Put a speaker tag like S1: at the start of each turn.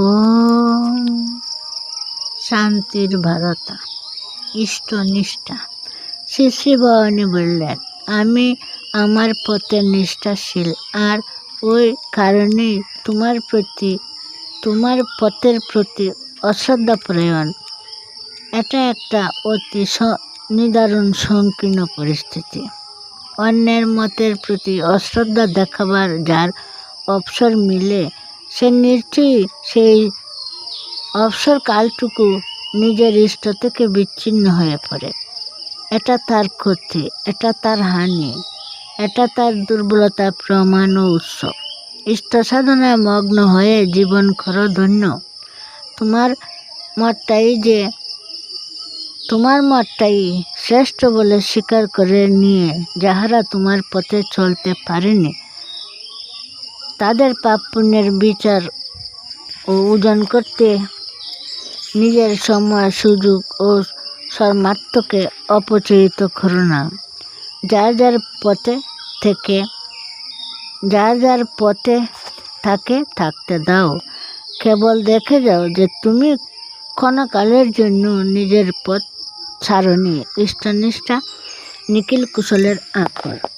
S1: ও শান্তির ভারতা, ইষ্টনিষ্ঠা। শ্রী শ্রী বললেন, আমি আমার পথে নিষ্ঠাশীল, আর ওই কারণেই তোমার প্রতি, তোমার পথের প্রতি অশ্রদ্ধাপরায়ণ এটা একটা অতি নিদারুণ সংকীর্ণ পরিস্থিতি। অন্যের মতের প্রতি অশ্রদ্ধা দেখাবার যার অবসর মিলে সে নিশ্চয়ই সেই অবসর কালটুকু নিজের ইষ্ট থেকে বিচ্ছিন্ন হয়ে পড়ে। এটা তার ক্ষতি, এটা তার হানি, এটা তার দুর্বলতা প্রমাণ ও উৎস। ইষ্ট সাধনায় মগ্ন হয়ে জীবন করো ধন্য তোমার মতটাই যে, তোমার মতটাই শ্রেষ্ঠ বলে স্বীকার করে নিয়ে যাহারা তোমার পথে চলতে পারেনি তাদের পাপ পুণ্যের বিচার ও ওজন করতে নিজের সময়, সুযোগ ও সর্মাত্মকে অপচয়িত করো না। যার যার পথে থেকে, যার যার পথে থাকে, থাকতে দাও। কেবল দেখে যাও যে তুমি ক্ষণকালের জন্য নিজের পথ ছাড়নি। ইষ্টনিষ্ঠা, নিখিল কুশলের আকর